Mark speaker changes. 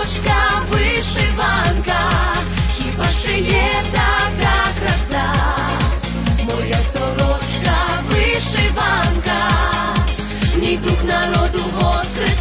Speaker 1: сорочка, вишиванка, хіба ще є така краса, моя сорочка, вишиванка, мій дух народу воскрес.